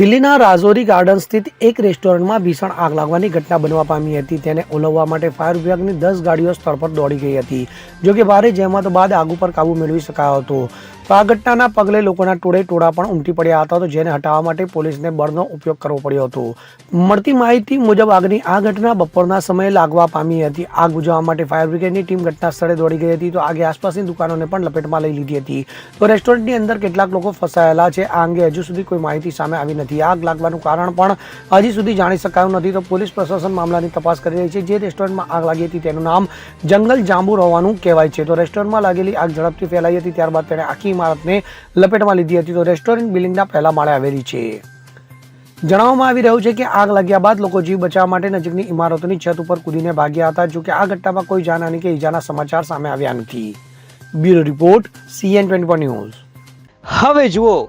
દિલ્હીના રાજૌરી ગાર્ડન સ્થિત એક રેસ્ટોરન્ટમાં ભીષણ આગ લાગવાની ઘટના બનવા પામી હતી. તેને ઓલવવા માટે ફાયર વિભાગની દસ ગાડીઓ સ્થળ પર દોડી ગઈ હતી. જો કે ભારે જહેમત બાદ આગ ઉપર કાબુ મેળવી શકાયો હતો. તો આ ઘટનાના પગલે લોકોના ટોળે ટોળા પણ ઉમટી પડ્યા હતા. તો જેને હટાવવા માટે પોલીસને બળનો ઉપયોગ કરવો પડ્યો હતો. મળતી માહિતી મુજબ, આગની આ ઘટના બપોરના સમયે લાગવા પામી હતી. આગ બુઝાવવા માટે ફાયર બ્રિગેડની ટીમ ઘટના સ્થળે દોડી ગઈ હતી. તો આગે આસપાસની દુકાનોને પણ લપેટમાં લઈ લીધી હતી. તો રેસ્ટોરન્ટની અંદર કેટલાક લોકો ફસાયેલા છે. આ અંગે હજુ સુધી કોઈ માહિતી સામે આવી નથી. આગ લાગવાનું કારણ પણ હજી સુધી જાણી શકાયું નથી. તો પોલીસ પ્રશાસન મામલાની તપાસ કરી રહી છે. જે રેસ્ટોરન્ટમાં આગ લાગી હતી તેનું નામ જંગલ જાંબુ હોવાનું કહેવાય છે. તો રેસ્ટોરન્ટમાં લાગેલી આગ ઝડપથી ફેલાઈ હતી. ત્યારબાદ તેણે આખી ઇમારતને લપેટમાં લીધી હતી. તો રેસ્ટોરન્ટ બિલ્ડિંગના પહેલા માળે આવેલી છે. જણાવવામાં આવી રહ્યું છે કે આગ લાગ્યા બાદ લોકો જીવ બચાવવા માટે નજીકની ઇમારતોની છત ઉપર કૂદીને ભાગ્યા હતા. જો કે આ ઘટનામાં કોઈ જાનહાની કે ઈજાના સમાચાર સામે આવ્યા નથી. Bureau report CN twenty news. હવે જુઓ